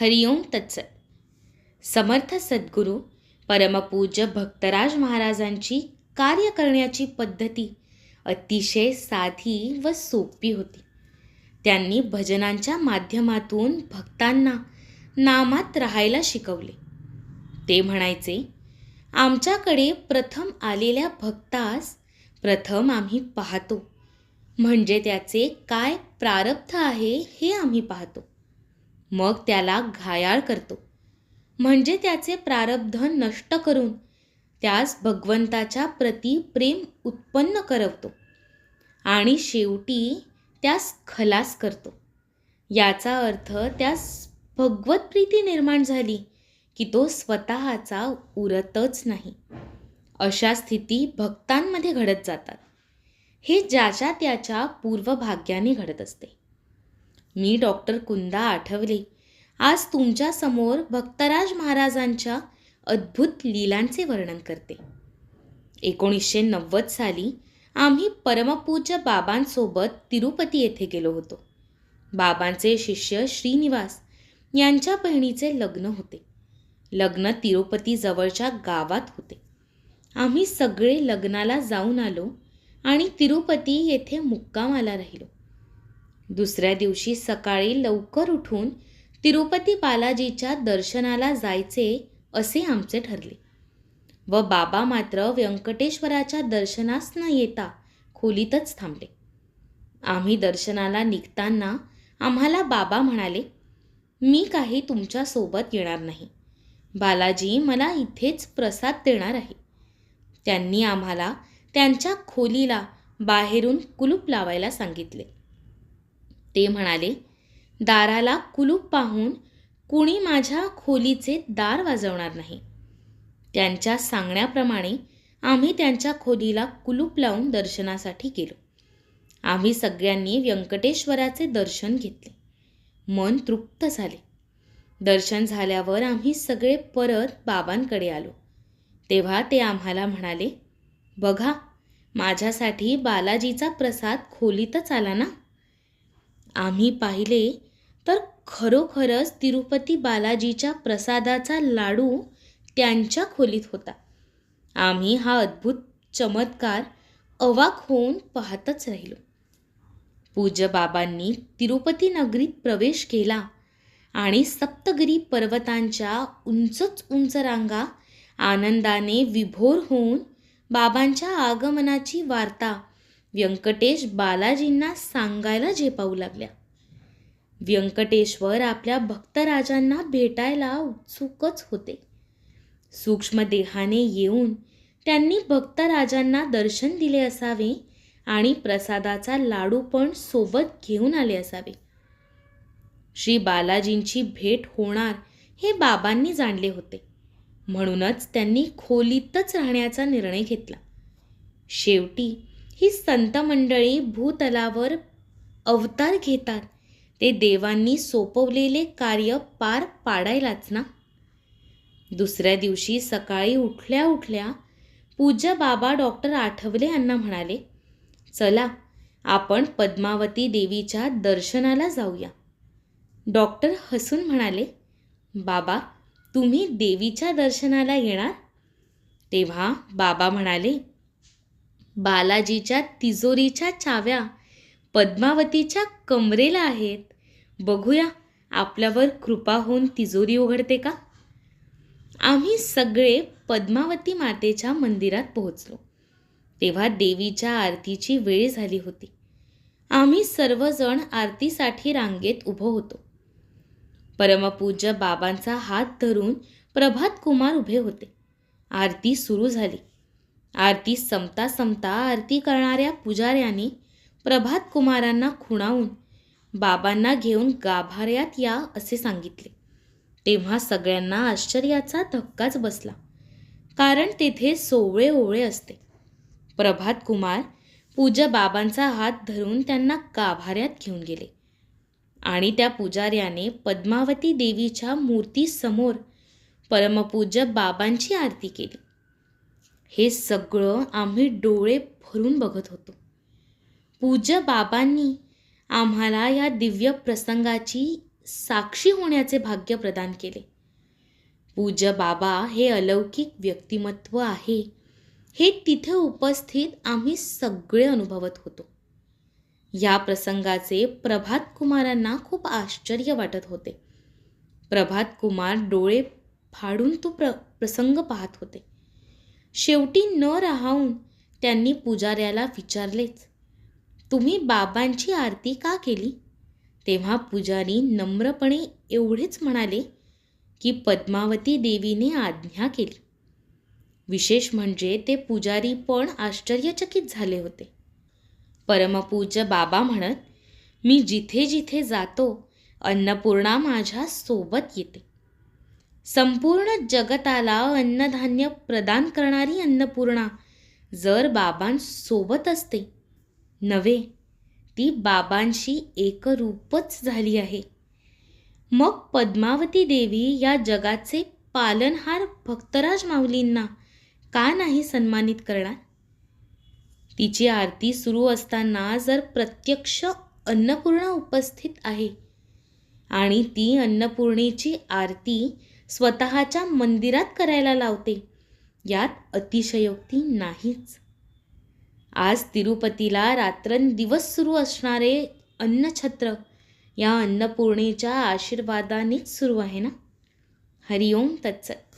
हरिओम तत्सत. समर्थ सद्गुरू परमपूज्य भक्तराज महाराजांची कार्य करण्याची पद्धती अतिशय साधी व सोपी होती. त्यांनी भजनांच्या माध्यमातून भक्तांना नामात राहायला शिकवले. ते म्हणायचे आमच्याकडे प्रथम आलेल्या भक्तास प्रथम आम्ही पाहतो. म्हणजे त्याचे काय प्रारब्ध आहे हे आम्ही पाहतो. मग त्याला घायाळ करतो. म्हणजे त्याचे प्रारब्ध नष्ट करून त्यास भगवंताच्या प्रती प्रेम उत्पन्न करवतो आणि शेवटी त्यास खलास करतो. याचा अर्थ त्यास भगवत प्रीती निर्माण झाली की तो स्वतःचा उरतच नाही. अशा स्थिती भक्तांमध्ये घडत जातात. हे ज्याच्या त्याच्या पूर्वभाग्याने घडत असते. मी डॉक्टर कुंदा आठवले. आज तुमच्यासमोर भक्तराज महाराजांच्या अद्भुत लीलांचे वर्णन करते. एकोणीसशे नव्वद साली आम्ही परमपूज्य बाबांसोबत तिरुपती येथे गेलो होतो. बाबांचे शिष्य श्रीनिवास यांच्या बहिणीचे लग्न होते. लग्न तिरुपती जवळच्या गावात होते. आम्ही सगळे लग्नाला जाऊन आलो आणि तिरुपती येथे मुक्कामाला राहिलो. दुसऱ्या दिवशी सकाळी लवकर उठून तिरुपती बालाजीच्या दर्शनाला जायचे असे आमचे ठरले. व बाबा मात्र व्यंकटेश्वराच्या दर्शनास न येता खोलीतच थांबले. आम्ही दर्शनाला निघताना आम्हाला बाबा म्हणाले मी काही तुमच्यासोबत येणार नाही. बालाजी मला इथेच प्रसाद देणार आहे. त्यांनी आम्हाला त्यांच्या खोलीला बाहेरून कुलूप लावायला सांगितले. ते म्हणाले दाराला कुलूप पाहून कुणी माझ्या खोलीचे दार वाजवणार नाही. त्यांच्या सांगण्याप्रमाणे आम्ही त्यांच्या खोलीला कुलूप लावून दर्शनासाठी गेलो. आम्ही सगळ्यांनी व्यंकटेश्वराचे दर्शन घेतले. मन तृप्त झाले. दर्शन झाल्यावर आम्ही सगळे परत बाबांकडे आलो. तेव्हा ते आम्हाला म्हणाले बघा माझ्यासाठी बालाजीचा प्रसाद खोलीतच आला ना? आम्ही पाहिले तर खरोखरच तिरुपती बालाजीच्या प्रसादाचा लाडू त्यांच्या खोलीत होता. आम्ही हा अद्भुत चमत्कार अवाक होऊन पाहतच राहिलो. पूज्य बाबांनी तिरुपती नगरीत प्रवेश केला आणि सप्तगिरी पर्वतांच्या उंचच उंच रांगा आनंदाने विभोर होऊन बाबांच्या आगमनाची वार्ता व्यंकटेश बालाजींना सांगायला झेपावू लागल्या. व्यंकटेश्वर आपल्या भक्तराजांना भेटायला उत्सुकच होते. सूक्ष्म देहाने येऊन त्यांनी भक्तराजांना दर्शन दिले असावे आणि प्रसादाचा लाडू पण सोबत घेऊन आले असावे. श्री बालाजींची भेट होणार हे बाबांनी जाणले होते. म्हणूनच त्यांनी खोलीतच राहण्याचा निर्णय घेतला. शेवटी ही संत मंडळी भूतलावर अवतार घेतात. ते देवांनी सोपवलेले कार्य पार पाडायलाच ना. दुसऱ्या दिवशी सकाळी उठल्या उठल्या पूजा बाबा डॉक्टर आठवले यांना म्हणाले चला आपण पद्मावती देवीच्या दर्शनाला जाऊया. डॉक्टर हसून म्हणाले बाबा तुम्ही देवीच्या दर्शनाला येणार? तेव्हा बाबा म्हणाले बालाजीच्या तिजोरीच्या चाव्या पद्मावतीच्या कमरेला आहेत. बघूया आपल्यावर कृपा होऊन तिजोरी उघडते का? आम्ही सगळे पद्मावती मातेच्या मंदिरात पोहोचलो. तेव्हा देवीच्या आरतीची वेळ झाली होती. आम्ही सर्वजण आरतीसाठी रांगेत उभं होतो. परमपूज्य बाबांचा हात धरून प्रभात कुमार उभे होते. आरती सुरू झाली. आरती संपता संपता आरती करणाऱ्या पुजाऱ्याने प्रभात कुमारांना खुणावून बाबांना घेऊन गाभाऱ्यात या असे सांगितले. तेव्हा सगळ्यांना आश्चर्याचा धक्काच बसला. कारण तेथे सोवळे ओवळे असते. प्रभात कुमार पूज्य बाबांचा हात धरून त्यांना गाभाऱ्यात घेऊन गेले. आणि त्या पुजाऱ्याने पद्मावती देवीच्या मूर्तीसमोर परमपूज्य बाबांची आरती केली. हे सगळं आम्ही डोळे भरून बघत होतो. पूज्य बाबांनी आम्हाला या दिव्य प्रसंगाची साक्षी होण्याचे भाग्य प्रदान केले. पूज्य बाबा हे अलौकिक व्यक्तिमत्व आहे. हे तिथे उपस्थित आम्ही सगळे अनुभवत होतो. या प्रसंगाचे प्रभात कुमारांना खूप आश्चर्य वाटत होते. प्रभात कुमार डोळे फाडून तो प्र प्रसंग पाहत होते. शेवटी न राहून त्यांनी पुजाऱ्याला विचारलेच तुम्ही बाबांची आरती का केली? तेव्हा पुजारी नम्रपणे एवढेच म्हणाले की पद्मावती देवीने आज्ञा केली. विशेष म्हणजे ते पुजारी पण आश्चर्यचकित झाले होते. परमपूज्य बाबा म्हणत मी जिथे जिथे जातो अन्नपूर्णा माझ्या सोबत येते. संपूर्ण जगताला अन्नधान्य प्रदान करणारी अन्नपूर्णा जर बाबांसोबत असते. नव्हे ती बाबांशी एकरूपच झाली आहे. मग पद्मावती देवी या जगाचे पालनहार भक्तराज माऊलींना का नाही सन्मानित करणार? तिची आरती सुरू असताना जर प्रत्यक्ष अन्नपूर्णा उपस्थित आहे आणि ती अन्नपूर्णेची आरती स्वतःच्या मंदिरात करायला लावते. यात अतिशयोक्ती नाहीच. आज तिरुपतीला रात्रंदिवस सुरू असणारे अन्नछत्र या अन्नपूर्णेच्या आशीर्वादानेच सुरू आहे ना? हरिओम तत्सत.